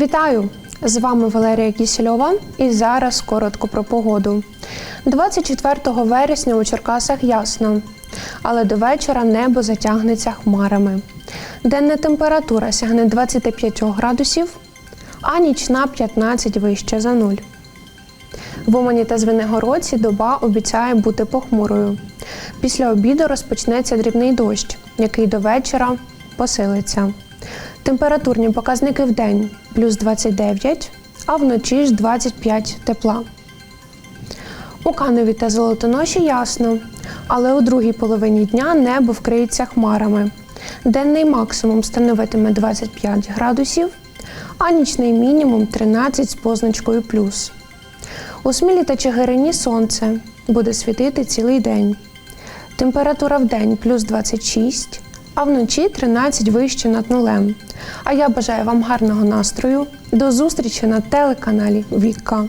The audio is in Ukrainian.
Вітаю! З вами Валерія Кісільова і зараз коротко про погоду. 24 вересня у Черкасах ясно, але до вечора небо затягнеться хмарами. Денна температура сягне 25 градусів, а нічна 15 вище за нуль. В Умані та Звенигородці доба обіцяє бути похмурою. Після обіду розпочнеться дрібний дощ, який до вечора посилиться. Температурні показники в день плюс 29, а вночі ж 25 тепла. У Канові та Золотоноші ясно, але у другій половині дня небо вкриється хмарами. Денний максимум становитиме 25 градусів, а нічний мінімум 13 з позначкою плюс. У Смілі та Чигирині сонце буде світити цілий день. Температура в день плюс 26, а вночі 13 вище над нулем. А я бажаю вам гарного настрою. До зустрічі на телеканалі Віка.